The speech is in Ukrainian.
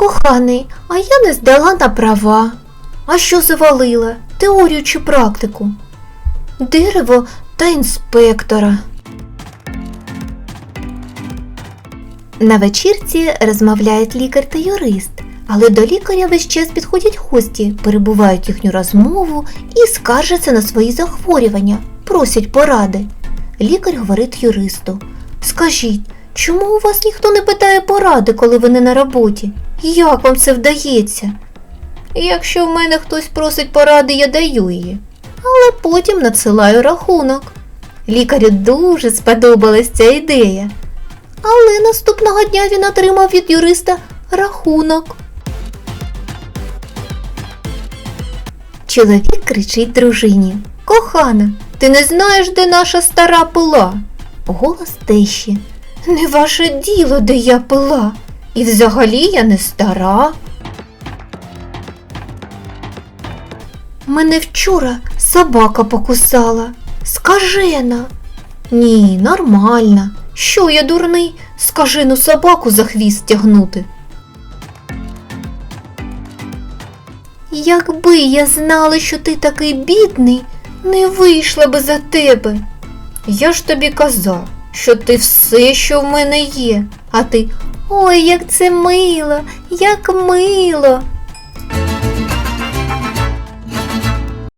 Коханий, а я не здала на права. А що завалила? Теорію чи практику? Дерево та інспектора. На вечірці розмовляють лікар та юрист, але до лікаря весь час підходять гості, перебувають їхню розмову і скаржаться на свої захворювання, просять поради. Лікар говорить юристу: Скажіть, чому у вас ніхто не питає поради, коли ви не на роботі? Як вам це вдається? Якщо в мене хтось просить поради, я даю її, але потім надсилаю рахунок. Лікарю дуже сподобалась ця ідея. Але наступного дня він отримав від юриста рахунок. Чоловік кричить дружині. Кохана, ти не знаєш, де наша стара пила? Голос тещі. Не ваше діло, де я пила. І взагалі я не стара. Мене вчора собака покусала. Скажена. Ні, нормальна. Що я дурний? Скажену собаку за хвіст тягнути. Якби я знала, що ти такий бідний, не вийшла би за тебе. Я ж тобі казав, що ти все, що в мене є, а ти ой, як це мило, як мило.